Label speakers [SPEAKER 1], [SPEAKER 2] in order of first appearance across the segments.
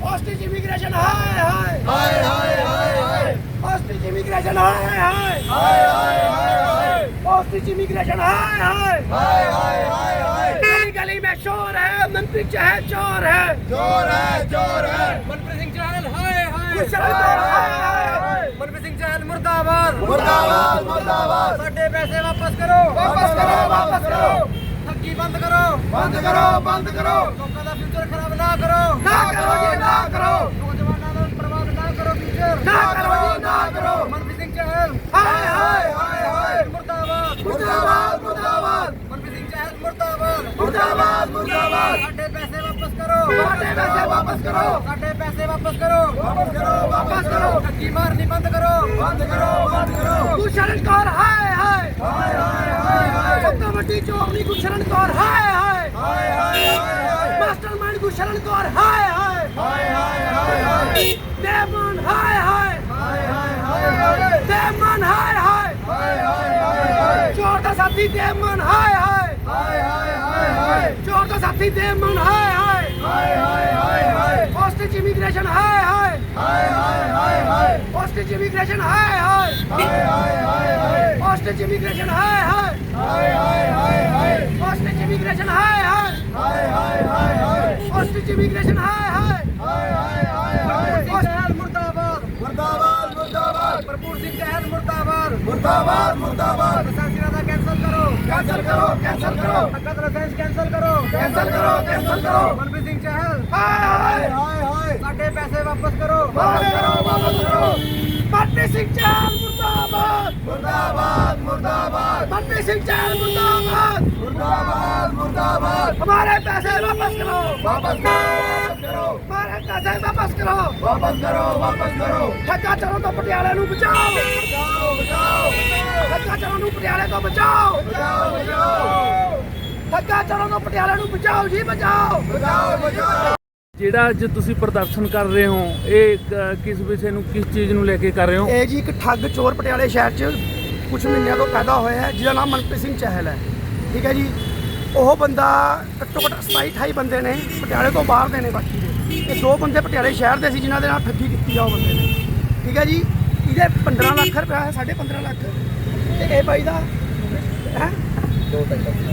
[SPEAKER 1] hostage immigration, hi, hi.
[SPEAKER 2] Hi, hi, hi, hi.
[SPEAKER 1] Hostage immigration, hi, hi.
[SPEAKER 2] Hi, hi, hi, hi.
[SPEAKER 1] Hostage immigration, hi, hi.
[SPEAKER 2] Hi, hi, hi, hi.
[SPEAKER 1] ਗਲੀ ਗਲੀ ਮੈਂ ਸ਼ੋਰ ਹੈ ਮਨਪ੍ਰੀਤ ਚਾਹੇ ਚੋਰ ਹੈ
[SPEAKER 2] ਚੋਰ ਹੈ ਚੋਰ ਹੈ
[SPEAKER 3] ਮਨਪ੍ਰੀਤ ਸਿੰਘ ਚਾਹਲ ਹਾਏ ਹਾਏ ਮਨਪ੍ਰੀਤ ਸਿੰਘ ਚਾਹਲ ਮੁਰਦਾਬਾਦ
[SPEAKER 2] ਮੁਰਦਾਬਾਦ ਮੁਰਦਾਬਾਦ
[SPEAKER 3] ਸਾਡੇ ਪੈਸੇ ਵਾਪਸ ਕਰੋ
[SPEAKER 2] ਵਾਪਸ ਕਰੋ ਵਾਪਸ ਕਰੋ
[SPEAKER 3] ਠੱਗੀ ਬੰਦ ਕਰੋ?
[SPEAKER 2] ਬੰਦ ਕਰੋ ਬੰਦ ਕਰੋ।
[SPEAKER 3] ਲੋਕਾਂ ਦਾ ਫਿਊਚਰ ਖਰਾਬ ਨਾ ਕਰੋ।
[SPEAKER 1] ਨਾ ਕਰੋ ਜੀ ਨਾ ਕਰੋ।
[SPEAKER 3] ਨੌਜਵਾਨਾਂ ਦਾ ਬਰਬਾਦ ਨਾ ਕਰੋ ਫਿਊਚਰ
[SPEAKER 1] ਨਾ ਕਰੋ ਜੀ ਨਾ ਕਰੋ।
[SPEAKER 3] ਮਨਪ੍ਰੀਤ ਸਿੰਘ ਚਹਿਲ।
[SPEAKER 1] ਹਾਏ ਹਾਏ
[SPEAKER 2] ਹਾਏ ਹਾਏ।
[SPEAKER 3] ਮੁਰਦਾਬਾਦ
[SPEAKER 2] ਮੁਰਦਾਬਾਦ। ਮੁਰਦਾਬਾਦ
[SPEAKER 3] ਮੁਰਦਾਬਾਦ
[SPEAKER 2] ਮੁਰਦਾਬਾਦ
[SPEAKER 3] ਸਾਡੇ ਪੈਸੇ ਵਾਪਸ ਕਰੋ
[SPEAKER 2] ਸਾਡੇ ਪੈਸੇ ਵਾਪਸ ਕਰੋ
[SPEAKER 3] ਸਾਡੇ ਪੈਸੇ ਵਾਪਸ ਕਰੋ
[SPEAKER 2] ਵਾਪਸ ਕਰੋ ਵਾਪਸ ਕਰੋ
[SPEAKER 3] ਠੱਗੀ ਮਾਰਨੀ ਬੰਦ ਕਰੋ
[SPEAKER 2] ਬੰਦ ਕਰੋ ਬੰਦ ਕਰੋ
[SPEAKER 1] ਗੁਸ਼ਰਨ ਕੌਰ
[SPEAKER 2] ਹਾਏ ਹਾਏ ਹਾਏ ਹਾਏ
[SPEAKER 1] ਹਾਏ ਸਭ ਤੋਂ ਵੱਡੀ ਚੋਰੀ ਗੁਸ਼ਰਨ ਕੌਰ
[SPEAKER 2] ਹਾਏ ਹਾਏ ਹਾਏ ਹਾਏ
[SPEAKER 1] ਮਾਸਟਰਮਾਈਂਡ ਗੁਸ਼ਰਨ ਕੌਰ
[SPEAKER 2] ਹਾਏ ਹਾਏ ਹਾਏ ਹਾਏ
[SPEAKER 1] ਹਾਏ ਦੇਮਨ
[SPEAKER 2] ਹਾਏ ਹਾਏ ਹਾਏ ਹਾਏ
[SPEAKER 1] ਹਾਏ ਦੇਮਨ
[SPEAKER 2] ਹਾਏ ਹਾਏ ਹਾਏ ਹਾਏ
[SPEAKER 1] ਹਾਏ ਚੋਰ ਦਾ ਸਾਥੀ ਦੇਮਨ
[SPEAKER 2] ਹਾਏ ਹਾਏ ਹਾਏ
[SPEAKER 1] ਚੋਰ ਦਾ ਸਾਥੀ ਦੇਮਨ ਹਾਏ
[SPEAKER 2] ਹਾਏ ਹਾਏ ਹਾਏ ਹਾਏ
[SPEAKER 1] ਹਾਏ ਹੋਸਟੇਜ ਇਮੀਗ੍ਰੇਸ਼ਨ ਹਾਏ
[SPEAKER 2] ਹਾਏ ਹਾਏ ਹਾਏ ਹਾਏ
[SPEAKER 1] ਹਾਏ ਹੋਸਟੇਜ ਇਮੀਗ੍ਰੇਸ਼ਨ ਹਾਏ
[SPEAKER 2] ਹਾਏ ਹਾਏ ਹਾਏ ਹਾਏ
[SPEAKER 1] ਹਾਏ ਹੋਸਟੇਜ ਇਮੀਗ੍ਰੇਸ਼ਨ ਹਾਏ
[SPEAKER 2] ਹਾਏ ਹਾਏ ਹਾਏ ਹਾਏ
[SPEAKER 1] ਹਾਏ ਹੋਸਟੇਜ ਇਮੀਗ੍ਰੇਸ਼ਨ ਹਾਏ
[SPEAKER 2] ਹਾਏ ਹਾਏ ਹਾਏ ਹਾਏ
[SPEAKER 1] ਹਾਏ ਹੋਸਟੇਜ ਇਮੀਗ੍ਰੇਸ਼ਨ ਹਾਏ
[SPEAKER 2] ਹਾਏ ਹਾਏ ਹਾਏ ਹਾਏ
[SPEAKER 3] ਹਾਏ ਹੋਸਟੇਜ ਮੁਰਦਾਬਾਦ
[SPEAKER 2] ਮੁਰਦਾਬਾਦ ਮੁਰਦਾਬਾਦ
[SPEAKER 3] ਭਰਪੂਰ ਸਿੰਘ ਕਹਿਲ ਮੁਰਦਾਬਾਦ
[SPEAKER 2] ਮੁਰਦਾਬਾਦ ਮੁਰਦਾਬਾਦ
[SPEAKER 3] ਲਾਇਸੈਂਸ ਦਾ ਕੈਂਸਲ ਕਰੋ
[SPEAKER 2] ਕੈਂਸਲ ਕਰੋ ਕੈਂਸਲ ਕਰੋ
[SPEAKER 3] ਨਕਦ ਲਾਇਸੈਂਸ ਕੈਂਸਲ ਕਰੋ
[SPEAKER 2] ਕੈਂਸਲ ਕਰੋ ਕੈਂਸਲ ਕਰੋ
[SPEAKER 3] ਮਨਪ੍ਰੀਤ ਸਿੰਘ ਚਾਹਲ
[SPEAKER 1] हाय
[SPEAKER 2] ਹਾਏ
[SPEAKER 1] हाय
[SPEAKER 2] ਹਾਏ ਹਾਏ
[SPEAKER 3] ਸਾਡੇ ਪੈਸੇ ਵਾਪਸ ਕਰੋ
[SPEAKER 2] ਵਾਪਸ ਕਰੋ ਵਾਪਸ ਕਰੋ
[SPEAKER 1] ਬੰਦੇ ਸਿੰਘ ਚਾਲ ਮੁਰਦਾਬਾਦ
[SPEAKER 2] ਮੁਰਦਾਬਾਦ ਮੁਰਦਾਬਾਦ
[SPEAKER 1] ਬੰਦੇ ਸਿੰਘ ਚਾਲ ਮੁਰਦਾਬਾਦ
[SPEAKER 2] ਮੁਰਦਾਬਾਦ ਮੁਰਦਾਬਾਦ
[SPEAKER 1] ਹਮਾਰੇ ਪੈਸੇ ਵਾਪਸ ਕਰੋ
[SPEAKER 2] ਵਾਪਸ ਕਰੋ
[SPEAKER 1] ਹਮਾਰੇ ਪੈਸੇ ਵਾਪਸ ਕਰੋ
[SPEAKER 2] ਵਾਪਸ ਕਰੋ ਵਾਪਸ ਕਰੋ
[SPEAKER 1] ਠੱਗਾ ਚੋਰਾਂ ਤੋਂ ਪਟਿਆਲੇ ਨੂੰ ਬਚਾਓ
[SPEAKER 2] ਬਚਾਓ ਬਚਾਓ
[SPEAKER 1] ਠੱਗਾ ਚੋਰਾਂ ਨੂੰ ਪਟਿਆਲੇ ਤੋਂ ਬਚਾਓ
[SPEAKER 2] ਬਚਾਓ ਬਚਾਓ
[SPEAKER 1] ਠੱਗਾ ਚੋਰਾਂ ਨੂੰ ਪਟਿਆਲੇ ਨੂੰ ਬਚਾਓ ਜੀ ਬਚਾਓ
[SPEAKER 2] ਬਚਾਓ ਬਚਾਓ
[SPEAKER 4] ਜਿਹੜਾ ਅੱਜ ਤੁਸੀਂ ਪ੍ਰਦਰਸ਼ਨ ਕਰ ਰਹੇ ਹੋ, ਇਹ ਕਿਸ ਵਿਸ਼ੇ ਨੂੰ, ਕਿਸ ਚੀਜ਼ ਨੂੰ ਲੈ ਕੇ ਕਰ ਰਹੇ ਹੋ?
[SPEAKER 1] ਇਹ ਜੀ ਇੱਕ ਠੱਗ ਚੋਰ ਪਟਿਆਲੇ ਸ਼ਹਿਰ 'ਚ ਕੁਝ ਮਹੀਨਿਆਂ ਤੋਂ ਪੈਦਾ ਹੋਇਆ ਹੈ, ਜਿਹਦਾ ਨਾਮ ਮਨਪ੍ਰੀਤ ਸਿੰਘ ਚਹਿਲ ਹੈ। ਠੀਕ ਹੈ ਜੀ? ਉਹ ਬੰਦਾ ਘੱਟੋ ਘੱਟ 27 28 ਬੰਦੇ ਨੇ, ਪਟਿਆਲੇ ਤੋਂ ਬਾਹਰ ਦੇ ਨੇ ਬਾਕੀ ਦੇ। ਇਹ ਦੋ ਬੰਦੇ ਪਟਿਆਲੇ ਸ਼ਹਿਰ ਦੇ ਸੀ, ਜਿਨ੍ਹਾਂ ਦੇ ਨਾਲ ਠੱਗੀ ਕੀਤੀ ਆ ਉਹ ਬੰਦੇ ਨੇ। ਠੀਕ ਹੈ ਜੀ? ਇਹਦੇ 15 ਲੱਖ ਰੁਪਇਆ ਹੈ 15.5 ਲੱਖ। ਤੇ ਇਹ ਬਾਈ ਦਾ, ਹੈ?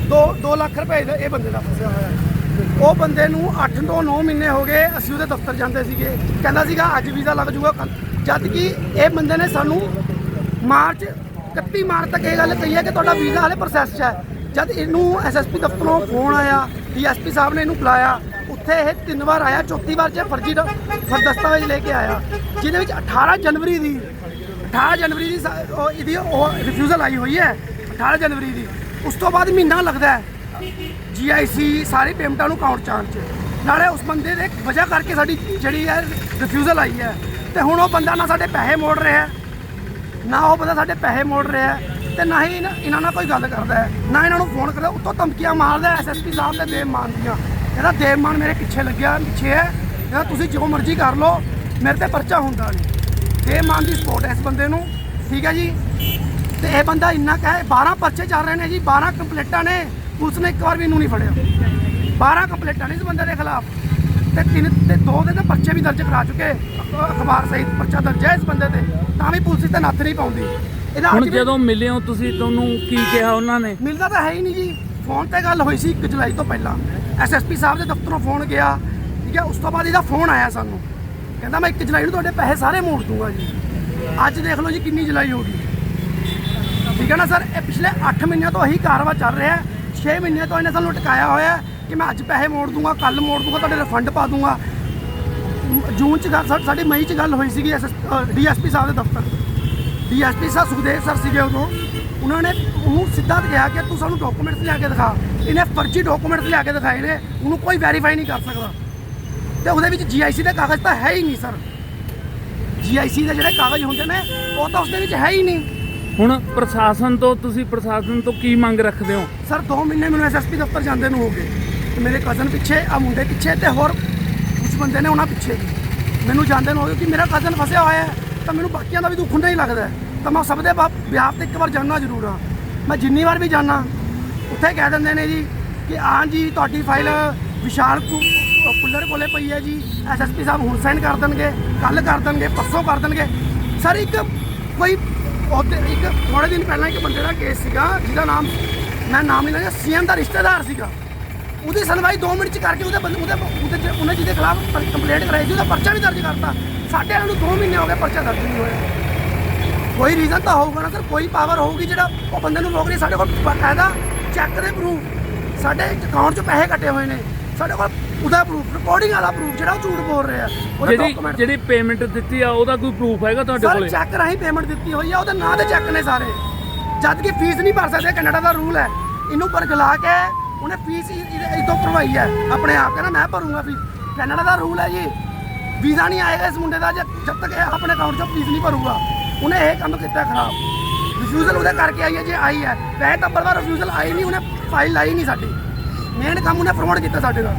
[SPEAKER 1] 2 2 ਲੱਖ ਰੁਪਏ ਦਾ ਇਹ ਬੰਦੇ ਦਾ ਫਸਿਆ ਹੋਇਆ ਹੈ। ਉਹ ਬੰਦੇ ਨੂੰ 8 ਤੋਂ 9 ਮਹੀਨੇ ਹੋ ਗਏ ਅਸੀਂ ਉਹਦੇ ਦਫ਼ਤਰ ਜਾਂਦੇ ਸੀਗੇ। ਕਹਿੰਦਾ ਸੀਗਾ, ਅੱਜ ਵੀਜ਼ਾ ਲੱਗ ਜੂਗਾ ਕੱਲ੍ਹ। ਜਦ ਕਿ ਇਹ ਬੰਦੇ ਨੇ ਸਾਨੂੰ ਮਾਰਚ 31 ਮਾਰਚ ਤੱਕ ਇਹ ਗੱਲ ਕਹੀ ਹੈ ਕਿ ਤੁਹਾਡਾ ਵੀਜ਼ਾ ਹਾਲੇ ਪ੍ਰੋਸੈਸ 'ਚ ਹੈ। ਜਦ ਇਹਨੂੰ ਐਸਐਸਪੀ ਦਫ਼ਤਰੋਂ ਫੋਨ ਆਇਆ, ਡੀਐਸਪੀ ਸਾਹਿਬ ਨੇ ਇਹਨੂੰ ਬੁਲਾਇਆ, ਉੱਥੇ ਇਹ ਤਿੰਨ ਵਾਰ ਆਇਆ, ਚੌਥੀ ਵਾਰ 'ਚ ਫਰਜ਼ੀ ਦ- ਦਸਤਾਵੇਜ਼ ਲੈ ਕੇ ਆਇਆ। ਜਿਹਦੇ ਵਿੱਚ 18 ਜਨਵਰੀ ਦੀ 18 ਜਨਵਰੀ ਦੀ ਇਹਦੀ ਉਹ ਰਿਫਿਊਜ਼ਲ ਆਈ ਹੋਈ ਹੈ 18 ਜਨਵਰੀ ਦੀ। ਉਸ ਤੋਂ ਬਾਅਦ ਮਹੀਨਾ ਲੱਗਦਾ ਹੈ। ਜੀਆਈਸੀ ਸਾਰੀ ਪੇਮੈਂਟਾਂ ਨੂੰ ਕਾਊਂਟ ਚਾਣ ਚ। ਨਾਲੇ ਉਸ ਬੰਦੇ ਦੇ ਵਜ੍ਹਾ ਕਰਕੇ ਸਾਡੀ ਜਿਹੜੀ ਹੈ ਰਿਫਿਊਜ਼ਲ ਆਈ ਹੈ। ਤੇ ਹੁਣ ਉਹ ਬੰਦਾ ਨਾ ਸਾਡੇ ਪੈਸੇ ਮੋੜ ਰਿਹਾ ਨਾ ਉਹ ਬੰਦਾ ਸਾਡੇ ਪੈਸੇ ਮੋੜ ਰਿਹਾ ਹੈ, ਤੇ ਨਾ ਹੀ ਇਹਨਾਂ ਇਹਨਾਂ ਨਾਲ ਕੋਈ ਗੱਲ ਕਰਦਾ ਹੈ। ਨਾ ਇਹਨਾਂ ਨੂੰ ਫੋਨ ਕਰਦਾ ਉੱਤੋਂ ਧਮਕੀਆਂ ਮਾਰਦਾ ਐਸਐਸਪੀ ਸਾਹਿਬ ਤੇ ਦੇਵਮਾਨ ਦੀਆਂ। ਇਹਦਾ ਦੇਵਮਾਨ ਮੇਰੇ ਪਿੱਛੇ ਲੱਗਿਆ ਪਿੱਛੇ ਹੈ। ਇਹਦਾ ਤੁਸੀਂ ਜੋ ਮਰਜ਼ੀ ਕਰ ਲਓ ਮੇਰੇ ਤੇ ਪਰਚਾ ਹੁੰਦਾ ਨਹੀਂ। ਦੇਵ ਮਾਨ ਦੀ ਸਪੋਰਟ ਹੈ ਇਸ ਬੰਦੇ ਨੂੰ। ਠੀਕ ਹੈ ਜੀ? ਤੇ ਇਹ ਬੰਦਾ ਇੰਨਾ ਕਹੇ 12 ਪਰਚੇ ਚੱਲ ਰਹੇ ਨੇ ਜੀ 12 ਕੰਪਲੀਟਾਂ ਨੇ। ਪੁਲਿਸ ਨੇ ਇੱਕ ਵਾਰ ਵੀ ਇਹਨੂੰ ਨਹੀਂ ਫੜਿਆ। 12 ਕੰਪਲੀਟਾਂ ਨੇ ਇਸ ਬੰਦੇ ਦੇ ਖਿਲਾਫ। ਤੇ ਤਿੰਨ ਤੇ ਦੋ ਦੇ ਤਾਂ ਪਰਚੇ ਵੀ ਦਰਜ ਕਰਾ ਚੁੱਕੇ। ਅਖਬਾਰ ਸਹਿਤ ਪਰਚਾ ਦਰਜ ਹੈ ਇਸ ਬੰਦੇ ਤੇ ਤਾਂ ਵੀ ਪੁਲਿਸ ਤੇ ਨੱਥ ਨਹੀਂ ਪਾਉਂਦੀ। ਇਹਦਾ
[SPEAKER 4] ਹੁਣ ਜਦੋਂ ਮਿਲੇ ਹੋ ਤੁਸੀਂ ਤੁਹਾਨੂੰ ਕੀ ਕਿਹਾ ਉਹਨਾਂ ਨੇ?
[SPEAKER 1] ਮਿਲਦਾ ਤਾਂ ਹੈ ਹੀ ਨਹੀਂ ਜੀ। ਫੋਨ ਤੇ ਗੱਲ ਹੋਈ ਸੀ 1 ਜੁਲਾਈ ਤੋਂ ਪਹਿਲਾਂ। ਐਸਐਸਪੀ ਸਾਹਿਬ ਦੇ ਦਫ਼ਤਰੋਂ ਫੋਨ ਗਿਆ। ਠੀਕ ਹੈ ਉਸ ਤੋਂ ਬਾਅਦ ਇਹਦਾ ਫੋਨ ਆਇਆ ਸਾਨੂੰ। ਕਹਿੰਦਾ ਮੈਂ 1 ਜੁਲਾਈ ਨੂੰ ਤੁਹਾਡੇ ਪੈਸੇ ਸਾਰੇ ਮੋੜ ਦੂੰਗਾ ਜੀ। ਅੱਜ ਦੇਖ ਲਓ ਜੀ ਕਿੰਨੀ ਜੁਲਾਈ ਹੋ ਗਈ। ਠੀਕ ਹੈ ਨਾ ਸਰ ਇਹ ਪਿਛਲੇ 8 ਮਹੀਨਿਆਂ ਤੋਂ ਇਹੀ ਕਾਰਵਾ ਚੱਲ ਰਿਹਾ ਹੈ। 6 ਮਹੀਨਿਆਂ ਤੋਂ ਇਹਨੇ ਸਾਨੂੰ ਟਿਕਾਇਆ ਹੋਇਆ ਕਿ ਮੈਂ ਅੱਜ ਪੈਸੇ ਮੋੜ ਦੂੰਗਾ ਕੱਲ ਮੋੜ ਦੂੰਗਾ, ਤੁਹਾਡੇ ਰਿਫੰਡ ਪਾ ਦੂੰਗਾ। ਜੂਨ ਚ ਗੱਲ ਸਾ- ਸਾਡੀ ਮਈ ਚ ਗੱਲ ਹੋਈ ਸੀਗੀ ਡੀਐਸਪੀ ਸਾਹਿਬ ਦੇ ਦਫ਼ਤਰ। ਡੀਐਸਪੀ ਸਾਹਿਬ ਸੁਖਦੇਵ ਸਰ ਸੀਗੇ ਉਦੋਂ। ਉਹਨਾਂ ਨੇ ਉਹਨੂੰ ਸਿੱਧਾ ਕਿਹਾ ਕਿ ਤੂੰ ਸਾਨੂੰ ਡਾਕੂਮੈਂਟਸ ਲਿਆ ਕੇ ਦਿਖਾ। ਇਹਨੇ ਫਰਜ਼ੀ ਡਾਕੂਮੈਂਟਸ ਲਿਆ ਕੇ ਦਿਖਾਏ ਨੇ। ਉਹਨੂੰ ਕੋਈ ਵੈਰੀਫਾਈ ਨਹੀਂ ਕਰ ਸਕਦਾ। ਤੇ ਉਹਦੇ ਵਿੱਚ ਜੀਆਈਸੀ ਦੇ ਕਾਗਜ਼ ਤਾਂ ਹੈ ਹੀ ਨਹੀਂ, ਸਰ। ਜੀਆਈਸੀ ਦੇ ਜਿਹੜੇ ਕਾਗਜ਼ ਹੁੰਦੇ ਨੇ, ਉਹ ਤਾਂ ਉਸਦੇ ਵਿੱਚ ਹੈ ਹੀ ਨਹੀਂ।
[SPEAKER 4] ਹੁਣ ਪ੍ਰਸ਼ਾਸਨ ਤੋਂ ਤੁਸੀਂ ਪ੍ਰਸ਼ਾਸਨ ਤੋਂ ਕੀ ਮੰਗ ਰੱਖਦੇ ਹੋ?
[SPEAKER 1] ਸਰ 2 ਮਹੀਨੇ ਮੈਨੂੰ ਐਸਐਸਪੀ ਦਫ਼ਤਰ ਜਾਂਦੇ ਨੂੰ ਹੋ ਗਏ। ਤੇ ਮੇਰੇ ਕਜ਼ਨ ਪਿੱਛੇ, ਆ ਮੁੰਡੇ ਪਿੱਛੇ ਤੇ ਹੋਰ ਕੁਝ ਬੰਦੇ ਨੇ ਉਹਨਾਂ ਪਿੱਛੇ ਵੀ। ਮੈਨੂੰ ਜਾਂਦੇ ਨੂੰ ਹੋ ਗਏ ਕਿ ਮੇਰਾ ਕਜ਼ਨ ਫਸਿਆ ਹੋਇਆ ਹੈ, ਤਾਂ ਮੈਨੂੰ ਬਾਕੀਆਂ ਦਾ ਵੀ ਦੁੱਖ ਹੁੰਦਾ ਹੀ ਲੱਗਦਾ ਤਾਂ ਮੈਂ ਸਭ ਦੇ ਵਿਆਹ ਤੇ ਇੱਕ ਵਾਰ ਜਾਣਾ ਜ਼ਰੂਰ ਹਾਂ। ਮੈਂ ਜਿੰਨੀ ਵਾਰ ਵੀ ਜਾਣਾ, ਉੱਥੇ ਕਹਿ ਦਿੰਦੇ ਨੇ ਜੀ ਕਿ ਹਾਂ ਜੀ ਤੁਹਾਡੀ ਫਾਈਲ ਵਿਸ਼ਾਲ ਕੁੱਲਰ ਕੋਲੇ ਪਈ ਹੈ ਜੀ। ਐਸਐਸਪੀ ਸਾਹਿਬ ਹੁਣ ਸਾਈਨ ਕਰ ਦੇਣਗੇ ਕੱਲ ਕਰ ਦੇਣਗੇ, ਪਰਸੋਂ ਕਰ ਦੇਣਗੇ। ਸਰ, ਇੱਕ ਕੋਈ ਉਹਦੇ ਇੱਕ ਥੋੜੇ ਦਿਨ ਪਹਿਲਾਂ ਇੱਕ ਬੰਦੇ ਦਾ ਕੇਸ ਸੀਗਾ, ਜਿਹਦਾ ਨਾਮ ਮੈਂ ਨਾਮ ਨਹੀਂ ਲੈਣਾ ਸੀਐਮ ਦਾ ਰਿਸ਼ਤੇਦਾਰ ਸੀਗਾ। ਉਹਦੀ ਸੁਣਵਾਈ 2 ਮਿੰਟ ਚ ਕਰਕੇ ਉਹਦੇ ਬੰਦੇ ਉਹਦੇ ਉਹਦੇ ਉਹਨੇ ਜਿਹਦੇ ਖਿਲਾਫ ਕੰਪਲੇਂਟ ਕਰਾਈ ਸੀ, ਉਹਦਾ ਪਰਚਾ ਵੀ ਦਰਜ ਕਰਤਾ। ਸਾਡੇ ਵਾਲਿਆਂ ਨੂੰ 2 ਮਹੀਨੇ ਹੋ ਗਏ ਪਰਚਾ ਦਰਜ ਨਹੀਂ ਹੋਇਆ। ਕੋਈ ਰੀਜ਼ਨ ਤਾਂ ਹੋਊਗਾ ਨਾ ਸਰ ਕੋਈ ਪਾਵਰ ਹੋਊਗੀ ਜਿਹੜਾ ਉਹ ਬੰਦੇ ਨੂੰ ਰੋਕ ਰਹੀ ਸਾਡੇ ਕੋਲ ਬਕਾਇਦਾ ਚੈੱਕ ਦੇ ਪ੍ਰੂਫ ਸਾਡੇ ਅਕਾਊਂਟ 'ਚ ਪੈਸੇ ਕੱਟੇ ਹੋਏ ਨੇ। ਸਾਡੇ ਕੋਲ ਉਹਦਾ ਪ੍ਰੂਫ ਰਿਕਾਰਡਿੰਗ ਵਾਲਾ ਪ੍ਰੂਫ ਜਿਹੜਾ ਉਹ ਝੂਠ ਬੋਲ ਰਿਹਾ ਉਹਦੇ
[SPEAKER 4] ਜਿਹੜੀ
[SPEAKER 1] document-
[SPEAKER 4] ਜਿਹੜੀ ਪੇਮੈਂਟ ਦਿੱਤੀ ਆ ਉਹਦਾ ਕੋਈ ਪ੍ਰੂਫ ਹੈਗਾ ਤੁਹਾਡੇ
[SPEAKER 1] ਸਰ
[SPEAKER 4] ਕੋਲੇ?
[SPEAKER 1] ਚੈੱਕ ਰਾਹੀਂ ਪੇਮੈਂਟ ਦਿੱਤੀ ਹੋਈ ਆ ਉਹਦੇ ਨਾਂ ਦੇ ਚੈੱਕ ਨੇ ਸਾਰੇ। ਜਦ ਕਿ ਫੀਸ ਨਹੀਂ ਭਰ ਸਕਦੇ ਕੈਨੇਡਾ ਦਾ ਰੂਲ ਹੈ। ਇਹਨੂੰ ਪਰ ਗਲਾ ਕੇ ਉਹਨੇ ਫੀਸ ਇਦੋਂ ਭਰਵਾਈ ਹੈ ਆਪਣੇ ਆਪ ਕਹਿੰਦਾ ਮੈਂ ਭਰੂੰਗਾ ਫੀਸ ਕੈਨੇਡਾ ਦਾ ਰੂਲ ਹੈ ਜੀ ਵੀਜ਼ਾ ਨਹੀਂ ਆਏਗਾ ਇਸ ਮੁੰਡੇ ਦਾ ਜਦ ਜਦ ਤੱਕ ਇਹ ਆਪਣੇ ਅਕਾਊਂਟ 'ਚੋਂ ਫੀਸ ਨਹੀਂ ਭਰੂਗਾ। ਉਹਨੇ ਇਹ ਕੰਮ ਕੀਤਾ ਖਰਾਬ। ਰਿਫਿਊਜ਼ਲ ਉਹਦੇ ਕਰਕੇ ਆਈ ਹੈ ਜੇ ਆਈ ਹੈ। ਵੈਸੇ ਤਾਂ ਬਰਵਾ ਰਿਫਿਊਜ਼ਲ ਆਈ ਨਹੀਂ ਉਹਨੇ ਫਾਈਲ ਲਾਈ ਨਹੀਂ ਸਾਡੀ। ਮੇਨ ਕੰਮ ਉਹਨੇ ਫਰੋਡ ਕੀਤਾ ਸਾਡੇ ਨਾਲ।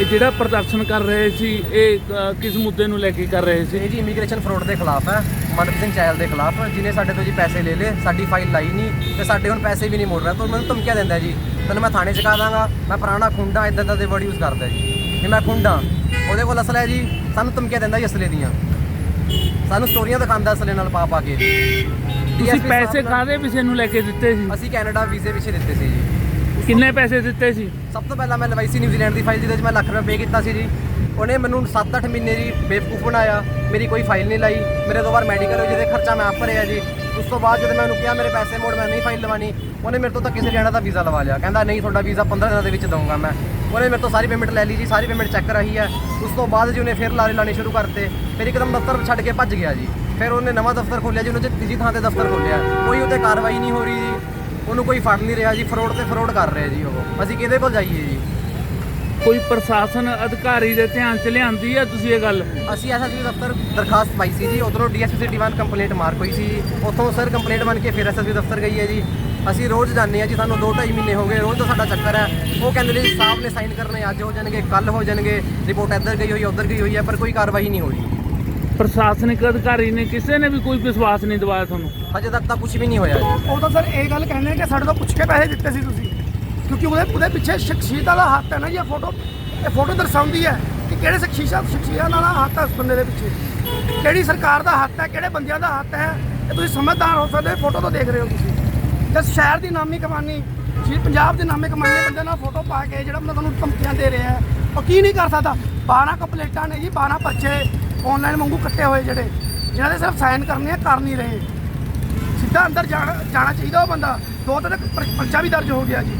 [SPEAKER 4] ਇਹ ਜਿਹੜਾ ਪ੍ਰਦਰਸ਼ਨ ਕਰ ਰਹੇ ਸੀ ਇਹ ਅ, ਕਿਸ ਮੁੱਦੇ ਨੂੰ ਲੈ ਕੇ ਕਰ ਰਹੇ ਸੀ?
[SPEAKER 5] ਇਹ ਜੀ ਇਮੀਗ੍ਰੇਸ਼ਨ ਫਰੋਡ ਦੇ ਖਿਲਾਫ ਹੈ ਮਨਪ੍ਰੀਤ ਸਿੰਘ ਚਹਿਲ ਦੇ ਖਿਲਾਫ ਜਿਨੇ ਸਾਡੇ ਤੋਂ ਜੀ ਪੈਸੇ ਲੈ ਲਏ ਸਾਡੀ ਫਾਈਲ ਲਾਈ ਨਹੀਂ ਤੇ ਸਾਡੇ ਹੁਣ ਪੈਸੇ ਵੀ ਨਹੀਂ ਮੋੜ ਰਿਹਾ ਤਾਂ ਮੈਨੂੰ ਧਮਕੀਆਂ ਦਿੰਦਾ ਜੀ ਤੈਨੂੰ ਮੈਂ ਥਾਣੇ ਚਕਾ ਦਾਂਗਾ ਮੈਂ ਪੁਰਾਣਾ ਖੁੰਡਾ ਇਦਾਂ ਦਾ ਦੇ ਵਰਡ ਯੂਜ਼ ਕਰਦਾ ਜੀ ਕਿ ਮੈਂ ਖੁੰਡਾ ਉਹਦੇ ਕੋਲ ਅਸਲਾ ਹੈ ਜੀ ਸਾਨੂੰ ਧਮਕੀਆਂ ਦਿੰਦਾ ਜੀ ਅਸਲੇ ਦੀਆਂ। ਸਾਨੂੰ ਸਟੋਰੀਆਂ ਦਿਖਾਉਂਦਾ ਅਸਲੇ ਨਾਲ ਪਾ ਪਾ ਕੇ।
[SPEAKER 4] ਤੁਸੀਂ
[SPEAKER 5] DSP
[SPEAKER 4] ਪੈਸੇ
[SPEAKER 5] ਨਾਲ-
[SPEAKER 4] ਕਾਹਦੇ ਵਿਸ਼ੇ ਨੂੰ ਲੈ ਕੇ ਦਿੱਤੇ ਸੀ?
[SPEAKER 5] ਅਸੀਂ ਕੈਨੇਡਾ ਵੀਜ਼ੇ ਪਿੱਛੇ ਦਿੱਤੇ ਸੀ ਜੀ।
[SPEAKER 4] ਕਿੰਨੇ ਪੈਸੇ ਦਿੱਤੇ ਸੀ?
[SPEAKER 5] ਸਭ ਤੋਂ ਪਹਿਲਾਂ ਮੈਂ ਲਵਾਈ ਸੀ ਨਿਊਜ਼ੀਲੈਂਡ ਦੀ ਫਾਈਲ ਜਿਹਦੇ 'ਚ ਮੈਂ ਲੱਖ ਰੁਪਏ ਪੇ ਕੀਤਾ ਸੀ ਜੀ। ਉਹਨੇ ਮੈਨੂੰ 7-8 ਮਹੀਨੇ ਦੀ ਬੇਵਕੂਫ ਬਣਾਇਆ। ਮੇਰੀ ਕੋਈ ਫਾਈਲ ਨਹੀਂ ਲਾਈ। ਮੇਰੇ ਦੋ ਵਾਰ ਮੈਡੀਕਲ ਹੋਈ ਜਿਹਦੇ ਖਰਚਾ ਮੈਂ ਆਪ ਭਰਿਆ ਜੀ। ਉਸ ਤੋਂ ਬਾਅਦ ਜਦੋਂ ਮੈਂ ਉਹਨੂੰ ਕਿਹਾ ਮੇਰੇ ਪੈਸੇ ਮੋੜ ਮੈਂ ਨਹੀਂ ਫਾਈਲ ਲਵਾਣੀ ਉਹਨੇ ਮੇਰੇ ਤੋਂ ਤਾਂ ਕਿਸੇ ਹਰਿਆਣਾ ਦਾ ਵੀਜ਼ਾ ਲਵਾ ਲਿਆ। ਕਹਿੰਦਾ ਨਹੀਂ ਤੁਹਾਡਾ ਵੀਜ਼ਾ 15 ਦਿਨਾਂ ਦੇ ਵਿੱਚ ਦਊਂਗਾ ਮੈਂ। ਉਹਨੇ ਮੇਰੇ ਤੋਂ ਸਾਰੀ ਪੇਮੈਂਟ ਲੈ ਲਈ ਜੀ। ਸਾਰੀ ਪੇਮੈਂਟ ਚੈੱਕ ਕਰਾਈ ਹੈ। ਉਸ ਤੋਂ ਬਾਅਦ ਜੀ ਉਹਨੇ ਫਿਰ ਲਾਰੇ ਲਾਣੇ ਸ਼ੁਰੂ ਕਰਤੇ। ਫਿਰ ਇੱਕਦਮ ਦਫ਼ਤਰ ਛੱਡ ਕੇ ਭੱਜ ਗਿਆ ਜੀ। ਫਿਰ ਉਹਨੇ ਨਵਾਂ ਦਫ਼ਤਰ ਖੋਲ੍ਹਿਆ ਜੀ ਉਹਨੇ ਜੀ ਤੀਜੀ ਥਾਂ ਤੇ ਦਫ਼ਤਰ ਖੋਲ੍ਹਿਆ। ਕੋਈ ਉੱਤੇ ਕਾਰਵਾਈ ਨਹੀਂ ਹੋ ਰਹੀ ਜੀ। ਉਹਨੂੰ ਕੋਈ ਫੜ ਨਹੀਂ ਰਿਹਾ ਜੀ ਫਰੋਡ ਤੇ ਫਰੋਡ ਕਰ ਰਿਹਾ ਜੀ ਉਹ। ਅਸੀਂ ਕਿਹਦੇ ਕੋਲ ਜਾਈਏ ਜੀ?
[SPEAKER 4] ਕੋਈ ਪ੍ਰਸ਼ਾਸਨ ਅਧਿਕਾਰੀ ਦੇ ਧਿਆਨ ਚ ਲਿਆਂਦੀ ਆ ਤੁਸੀਂ ਇਹ ਗੱਲ?
[SPEAKER 5] ਅਸੀਂ ਐਸਐਸਪੀ ਦਫ਼ਤਰ ਦਰਖਾਸਤ ਪਾਈ ਸੀ ਜੀ ਉਧਰੋਂ ਡੀਐਸਪੀ ਦੀਵਾਨ ਕੰਪਲੇਂਟ ਮਾਰਕ ਹੋਈ ਸੀ ਜੀ। ਉੱਥੋਂ ਸਰ ਕੰਪਲੇਂਟ ਬਣ ਕੇ ਫਿਰ ਐਸਐਸਪੀ ਦਫ਼ਤਰ ਗਈ ਹੈ ਜੀ। ਅਸੀਂ ਰੋਜ਼ ਜਾਂਦੇ ਹਾਂ ਜੀ ਸਾਨੂੰ 2.5 ਮਹੀਨੇ ਹੋ ਗਏ ਰੋਜ਼ ਦਾ ਸਾਡਾ ਚੱਕਰ ਹੈ। ਉਹ ਕਹਿੰਦੇ ਨੇ ਜੀ ਸਾਹਿਬ ਨੇ ਸਾਈਨ ਕਰਨੇ ਅੱਜ ਹੋ ਜਾਣਗੇ ਕੱਲ ਹੋ ਜਾਣਗੇ ਰਿਪੋਰਟ ਇੱਧਰ ਗਈ ਹੋਈ ਉੱਧਰ ਗਈ ਹੋਈ ਹੈ ਪਰ ਕੋਈ ਕਾਰਵਾਈ ਨਹੀਂ ਹੋਈ।
[SPEAKER 4] ਪ੍ਰਸ਼ਾਸਨਿਕ ਅਧਿਕਾਰੀ ਨੇ ਕਿਸੇ ਨੇ ਵੀ ਕੋਈ ਵਿਸ਼ਵਾਸ ਨਹੀਂ ਦਿਵਾਇਆ ਤੁਹਾਨੂੰ?
[SPEAKER 5] ਹਜੇ ਤੱਕ ਤਾਂ ਕੁਝ ਵੀ ਨਹੀਂ ਹੋਇਆ ਜੀ।
[SPEAKER 1] ਉਹ ਤਾਂ ਸਰ ਇਹ ਗੱਲ ਕਹਿੰਦੇ ਕਿ ਸਾਡੇ ਤੋਂ ਪੁੱਛ ਕੇ ਪੈਸੇ ਦਿੱਤੇ ਸੀ ਤੁਸੀਂ। ਕਿਉਂਕਿ ਉਹਦੇ ਉਹਦੇ ਪਿੱਛੇ ਸ਼ਖਸੀਅਤ ਦਾ ਹੱਥ ਹੈ ਨਾ ਜੀ ਇਹ ਫੋਟੋ ਇਹ ਫੋਟੋ ਦਰਸਾਉਂਦੀ ਹੈ ਕਿ ਕਿਹੜੇ ਸ਼ਖਸੀਅਤ ਸ਼ਖਸੀਅਤ ਦਾ ਹੱਥ ਹੈ ਉਸ ਬੰਦੇ ਦੇ ਪਿੱਛੇ। ਕਿਹੜੀ ਸਰਕਾਰ ਦਾ ਹੱਥ ਹੈ ਕਿਹੜੇ ਬੰਦਿਆਂ ਦਾ ਹੱਥ ਹੈ ਇਹ ਤੁਸੀਂ ਸਮਝਦਾਰ ਹੋ ਸਕਦੇ ਫੋਟੋ ਤੋਂ ਦੇਖ ਰਹੇ ਹੋ ਤੁਸੀਂ। ਤੇ ਸ਼ਹਿਰ ਦੀ ਨਾਮੀ ਕਮਾਨੀ ਜੀ ਪੰਜਾਬ ਦੇ ਨਾਮੇ ਕਮਾਨੀ ਬੰਦੇ ਨਾਲ ਫੋਟੋ ਪਾ ਕੇ ਜਿਹੜਾ ਬੰਦਾ ਤੁਹਾਨੂੰ ਧਮਕੀਆਂ ਦੇ ਰਿਹਾ ਹੈ ਉਹ ਕੀ ਨਹੀਂ ਕਰ ਸਕਦਾ? 12 ਕੰਪਲੇਂਟਾਂ ਨੇ ਜੀ 12 ਪਰਚੇ ਆਨਲਾਈਨ ਵਾਂਗੂ ਕੱਟੇ ਹੋਏ ਜਿਹੜੇ ਜਿਨ੍ਹਾਂ ਦੇ ਸਿਰਫ ਸਾਈਨ ਕਰਨੇ ਆ ਕਰ ਨਹੀਂ ਰਹੇ। ਸਿੱਧਾ ਅੰਦਰ ਜਾਣਾ ਜਾਣਾ ਚਾਹੀਦਾ ਉਹ ਬੰਦਾ। ਦੋ ਤਾਂ ਪਰਚਾ ਵੀ ਦਰਜ ਹੋ ਗਿਆ ਜੀ।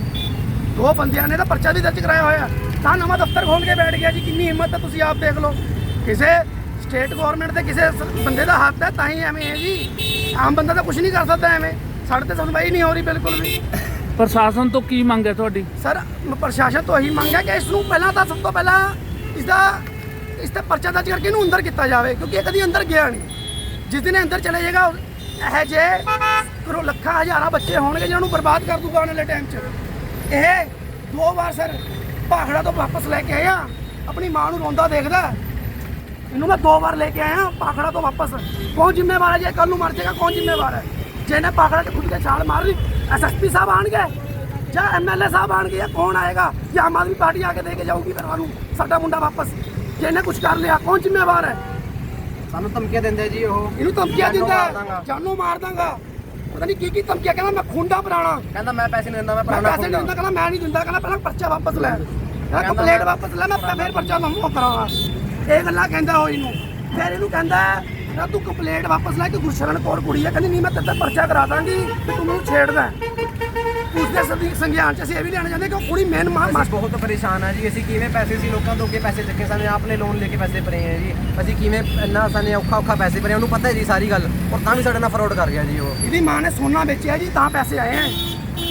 [SPEAKER 1] ਦੋ ਬੰਦਿਆਂ ਨੇ ਤਾਂ ਪਰਚਾ ਵੀ ਦਰਜ ਕਰਾਇਆ ਹੋਇਆ। ਤਾਂ ਨਵਾਂ ਦਫ਼ਤਰ ਖੋਲ ਕੇ ਬੈਠ ਗਿਆ ਜੀ ਕਿੰਨੀ ਹਿੰਮਤ ਹੈ ਤੁਸੀਂ ਆਪ ਦੇਖ ਲਓ। ਕਿਸੇ ਸਟੇਟ ਗਵਰਨਮੈਂਟ ਤੇ ਕਿਸੇ ਬੰਦੇ ਦਾ ਹੱਥ ਹੈ ਤਾਂ ਹੀ ਐਵੇਂ ਹੈ ਜੀ। ਆਮ ਬੰਦਾ ਤਾਂ ਕੁਝ ਨਹੀਂ ਕਰ ਸਕਦਾ ਐਵੇਂ। ਸਾਡੇ ਤੇ ਸੁਣਵਾਈ ਨਹੀਂ ਹੋ ਰਹੀ ਬਿਲਕੁਲ ਵੀ।
[SPEAKER 4] ਪ੍ਰਸ਼ਾਸਨ ਤੋਂ ਕੀ ਮੰਗ ਹੈ ਤੁਹਾਡੀ?
[SPEAKER 1] ਸਰ ਪ੍ਰਸ਼ਾਸਨ ਤੋਂ ਇਹੀ ਮੰਗ ਹੈ ਕਿ ਇਸ ਨੂੰ ਪਹਿਲਾਂ ਤਾਂ ਸਭ ਤੋਂ ਪਹਿਲਾਂ ਇਸ ਦਾ ਇਸ ਤੇ ਪਰਚਾ ਦਰਜ ਕਰਕੇ ਇਹਨੂੰ ਅੰਦਰ ਕੀਤਾ ਜਾਵੇ, ਕਿਉਂਕਿ ਇਹ ਕਦੀ ਅੰਦਰ ਗਿਆ ਨਹੀਂ। ਜਿਸ ਦਿਨ ਇਹ ਅੰਦਰ ਚਲੇ ਜਾਏਗਾ, ਇਹ ਜੇ ਕਰੋ ਲੱਖਾਂ, ਹਜ਼ਾਰਾਂ ਬੱਚੇ ਹੋਣਗੇ ਜਿਹਨਾਂ ਨੂੰ ਬਰਬਾਦ ਕਰ ਦੂਗਾ ਆਉਣ ਵਾਲੇ ਟਾਈਮ 'ਚ। ਇਹ ਦੋ ਵਾਰ ਸਰ ਭਾਖੜਾ ਤੋਂ ਵਾਪਸ ਲੈ ਕੇ ਆਇਆ ਆਪਣੀ ਮਾਂ ਨੂੰ ਰੋਂਦਾ ਦੇਖਦਾ। ਇਹਨੂੰ ਮੈਂ ਦੋ ਵਾਰ ਲੈ ਕੇ ਆਇਆ ਪਾਖੜਾ ਤੋਂ ਵਾਪਸ। ਕੌਣ ਜ਼ਿੰਮੇਵਾਰ ਹੈ ਜੇ ਕੱਲ ਨੂੰ ਮਰ ਜਾਏਗਾ, ਕੌਣ ਜ਼ਿੰਮੇਵਾਰ ਹੈ? ਜੇ ਇਹਨੇ ਪਾਖੜਾ ਤੇ ਖੁਦ ਕੇ ਛਾਲ ਮਾਰ ਲਈ ਐਸਐਸਪੀ ਸਾਹਿਬ ਆਣਗੇ ਜਾਂ ਐਮਐਲਏ ਸਾਹਿਬ ਆਣਗੇ ਜਾਂ ਕੌਣ ਆਏਗਾ? ਜਾਂ ਆਮ ਆਦਮੀ ਪਾਰਟੀ ਆ ਕੇ ਦੇ ਕੇ ਜਾਊਗੀ ਪਰਿਵਾਰ ਨੂੰ ਸਾਡਾ ਮੁੰਡਾ ਵਾਪਸ। ਜੇ ਇਹਨੇ ਕੁਝ ਕਰ ਲਿਆ ਕੌਣ ਜ਼ਿੰਮੇਵਾਰ ਹੈ?
[SPEAKER 5] ਸਾਨੂੰ ਧਮਕੀਆਂ ਦਿੰਦੇ ਜੀ ਉਹ।
[SPEAKER 1] ਇਹਨੂੰ ਧਮਕੀਆਂ ਦਿੰਦਾ ਹੈ। ਜਾਨੋਂ ਮਾਰ ਦਾਂਗਾ। ਪਤਾ ਨਹੀਂ ਕੀ ਕੀ ਧਮਕੀਆਂ ਕਹਿੰਦਾ ਮੈਂ ਖੁੰਡਾ ਪੁਰਾਣਾ।
[SPEAKER 5] ਕਹਿੰਦਾ ਮੈਂ ਪੈਸੇ ਨਹੀਂ ਦਿੰਦਾ ਮੈਂ
[SPEAKER 1] ਮੈਂ
[SPEAKER 5] ਪੁਰਾਣਾ
[SPEAKER 1] ਪੈਸੇ ਨਹੀਂ ਦਿੰਦਾ ਕਹਿੰਦਾ ਮੈਂ ਨਹੀਂ ਦਿੰਦਾ ਕਹਿੰਦਾ ਪਹਿਲਾਂ ਪਰਚਾ ਵਾਪਸ ਲੈ। ਕਹਿੰਦਾ ਕੰਪਲੇਂਟ ਵਾਪਸ ਲੈ ਮੈਂ ਫੇਰ ਪਰਚਾ ਲੰਮੋ ਕਰਾਂਗਾ ਇਹ ਗੱਲਾਂ ਕਹਿੰਦਾ ਉਹ ਇਹਨੂੰ। ਫਿਰ ਇਹਨੂੰ ਕਹਿੰਦਾ ਨਾ ਤੂੰ ਕੰਪਲੇਂਟ ਵਾਪਸ ਲੈ ਕੇ ਗੁਰਸ਼ਰਨ ਕੌਰ ਕੁੜੀ ਹੈ ਕਹਿੰਦੀ ਨਹੀਂ ਮੈਂ ਤੇਰੇ ਤੇ ਪਰਚਾ ਕਰਾ ਦਾਂਗੀ ਤੇ ਤੂੰ ਮੈਨੂੰ ਛੇੜਦਾ ਉਸਦੇ ਸਦੀ ਸੰਗਿਆਨ ਚ ਅਸੀਂ ਇਹ ਵੀ ਲੈਣਾ ਚਾਹੁੰਦੇ ਕਿ ਉਹ ਕੁੜੀ ਮੇਨ ਮਾਂ
[SPEAKER 5] ਅਸੀਂ ਬਹੁਤ ਪਰੇਸ਼ਾਨ ਆ ਜੀ। ਅਸੀਂ ਕਿਵੇਂ ਪੈਸੇ ਸੀ ਲੋਕਾਂ ਤੋਂ ਅੱਗੇ ਪੈਸੇ ਚੱਕੇ ਸਾਨੂੰ ਆਪਨੇ ਲੋਨ ਲੈ ਕੇ ਪੈਸੇ ਭਰੇ ਆ ਜੀ। ਅਸੀਂ ਕਿਵੇਂ ਇੰਨਾ ਸਾਨੂੰ ਔਖਾ ਔਖਾ ਪੈਸੇ ਭਰੇ ਉਹਨੂੰ ਪਤਾ ਹੈ ਜੀ ਸਾਰੀ ਗੱਲ। ਔਰ ਤਾਂ ਵੀ ਸਾਡੇ ਨਾਲ ਫਰਾਡ ਕਰ ਗਿਆ ਜੀ ਉਹ।
[SPEAKER 1] ਇਹਦੀ ਮਾਂ ਨੇ ਸੋਨਾ ਵੇਚਿਆ ਜੀ ਤਾਂ ਪੈਸੇ ਆਏ ਹੈ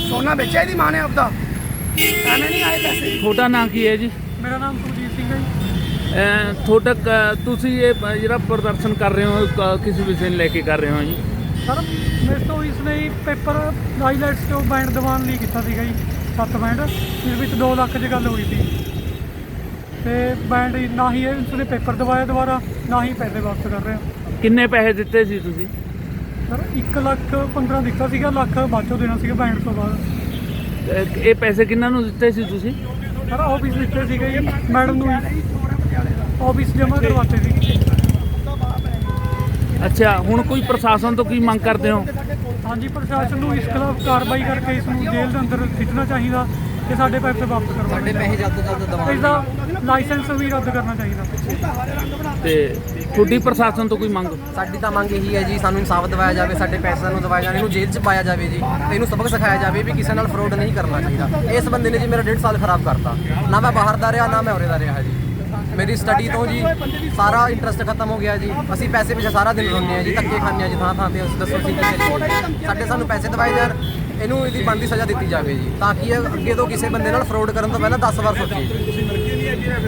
[SPEAKER 1] ਸੋਨਾ ਵੇਚਿਆ ਇਹਦੀ ਮਾਂ ਨੇ ਆਪਦਾ। ਐਵੇਂ ਨਹੀਂ ਆਏ ਪੈਸੇ।
[SPEAKER 4] ਤੁਹਾਡਾ ਨਾਂ ਕੀ ਹੈ ਜੀ?
[SPEAKER 3] ਮੇਰਾ ਨਾਮ ਸੁਜੀਤ ਸਿੰਘ ਹੈ ਜੀ।
[SPEAKER 4] ਅਹ ਤੁਹਾਡਾ ਕ- ਤੁਸੀਂ ਇਹ ਜਿਹੜਾ ਪ੍ਰਦਰਸ਼ਨ ਕਰ ਰਹੇ ਹੋ ਕ- ਕਿਸ ਵਿਸ਼ੇ ਨੂੰ ਲੈ ਕੇ ਕਰ ਰਹੇ ਹੋ ਜੀ?
[SPEAKER 3] ਸਰ ਮੇਰੇ ਤੋਂ ਇਸ ਨੇ ਪੇਪਰ ਹਾਈਲਾਈਟਸ ਤੋਂ ਬੈਂਡ ਦੀਵਾਨ ਲਈ ਕੀਤਾ ਸੀਗਾ ਜੀ ਸੱਤ ਬੈਂਡ ਇਸ ਵਿੱਚ 2 ਲੱਖ ਦੀ ਗੱਲ ਹੋਈ ਸੀ। ਤੇ ਬੈਂਡ ਨਾ ਹੀ ਇਹ ਉਸਨੇ ਪੇਪਰ ਦਵਾਇਆ ਦੁਬਾਰਾ ਨਾ ਹੀ ਪੈਸੇ ਵਾਪਸ ਕਰ ਰਿਹਾ
[SPEAKER 4] ਕਿੰਨੇ ਪੈਸੇ ਦਿੱਤੇ ਸੀ ਤੁਸੀਂ?
[SPEAKER 3] ਸਰ 1 ਲੱਖ 15 ਦਿੱਤਾ ਸੀਗਾ ਲੱਖ ਬਾਅਦ ਚੋਂ ਦੇਣਾ ਸੀਗਾ ਬੈਂਡ ਤੋਂ ਬਾਅਦ।
[SPEAKER 4] ਅਹ ਇਹ ਪੈਸੇ ਕਿੰਨਾਂ ਨੂੰ ਦਿੱਤੇ ਸੀ ਤੁਸੀਂ?
[SPEAKER 3] ਸਰ ਆਫਿਸ ਦਿੱਤੇ ਸੀਗੇ ਜੀ ਮੈਡਮ ਨੂੰ ਆਫਿਸ ਜਮ੍ਹਾਂ ਕਰਵਾਤੇ ਸੀ।
[SPEAKER 4] ਅੱਛਾ ਹੁਣ ਕੋਈ ਪ੍ਰਸ਼ਾਸਨ ਤੋਂ ਕੀ ਮੰਗ ਕਰਦੇ ਹੋ?
[SPEAKER 3] ਹਾਂਜੀ ਪ੍ਰਸ਼ਾਸਨ ਨੂੰ ਇਸ ਖਿਲਾਫ ਕਾਰਵਾਈ ਕਰਕੇ ਇਸ ਨੂੰ ਜੇਲ੍ਹ ਦੇ ਅੰਦਰ ਸਿੱਟਣਾ ਚਾਹੀਦਾ ਤੇ ਸਾਡੇ ਪੈਸੇ ਵਾਪਸ
[SPEAKER 5] ਸਾਡੇ
[SPEAKER 3] ਕਰਵਾਉਣੇ
[SPEAKER 5] ਪੈਸੇ ਜਲਦ ਤੋਂ ਜਲਦ
[SPEAKER 3] ਇਸ
[SPEAKER 5] ਦਵਾਉਣ
[SPEAKER 3] ਦਾ ਲਾਇਸੈਂਸ ਵੀ ਰੱਦ ਕਰਨਾ ਚਾਹੀਦਾ।
[SPEAKER 4] ਤੇ ਤੁਹਾਡੀ ਪ੍ਰਸ਼ਾਸਨ ਤੋਂ ਕੋਈ ਮੰਗ?
[SPEAKER 5] ਸਾਡੀ ਤਾਂ ਮੰਗ ਇਹੀ ਹੈ ਜੀ ਸਾਨੂੰ ਇਨਸਾਫ ਦਿਵਾਇਆ ਜਾਵੇ ਸਾਡੇ ਪੈਸਿਆਂ ਨੂੰ ਦਿਵਾਇਆ ਜਾਵੇ ਇਹਨੂੰ ਜੇਲ੍ਹ 'ਚ ਪਾਇਆ ਜਾਵੇ ਜੀ ਤੇ ਇਹਨੂੰ ਸਬਕ ਸਿਖਾਇਆ ਜਾਵੇ ਵੀ ਕਿਸੇ ਨਾਲ ਫਰੋਡ ਨਹੀਂ ਕਰਨਾ ਚਾਹੀਦਾ। ਇਸ ਬੰਦੇ ਨੇ ਜੀ ਮੇਰਾ ਡੇਢ ਸਾਲ ਖਰਾਬ ਕਰਤਾ। ਨਾ ਮੈਂ ਬਾਹਰ ਦਾ ਰਿਹਾ ਨਾ ਮੈਂ ਉਰੇ ਦਾ ਰਿਹਾ ਜੀ। ਮੇਰੀ ਸਟੱਡੀ ਤੋਂ ਜੀ ਸਾਰਾ ਇੰਟਰਸਟ ਖਤਮ ਹੋ ਗਿਆ ਜੀ। ਅਸੀਂ ਪੈਸੇ ਪਿੱਛੇ ਸਾਰਾ ਦਿਨ ਰੋਂਦੇ ਆ ਜੀ, ਧੱਕੇ ਖਾਂਦੇ ਆ ਜੀ ਥਾਂ ਥਾਂ ਤੇ ਅਸੀਂ ਦੱਸੋ ਅਸੀਂ ਕੀ ਸਾਡੇ ਸਾਨੂੰ ਪੈਸੇ ਦਵਾਏ ਜਾਣ, ਇਹਨੂੰ ਇਹਦੀ ਬਣਦੀ ਸਜ਼ਾ ਦਿੱਤੀ ਜਾਵੇ ਜੀ, ਤਾਂ ਕਿ ਇਹ ਅੱਗੇ ਤੋਂ ਕਿਸੇ ਬੰਦੇ ਨਾਲ ਫਰੋਡ ਕਰਨ ਤੋਂ ਪਹਿਲਾਂ 10 ਵਾਰ ਸੋਚੇ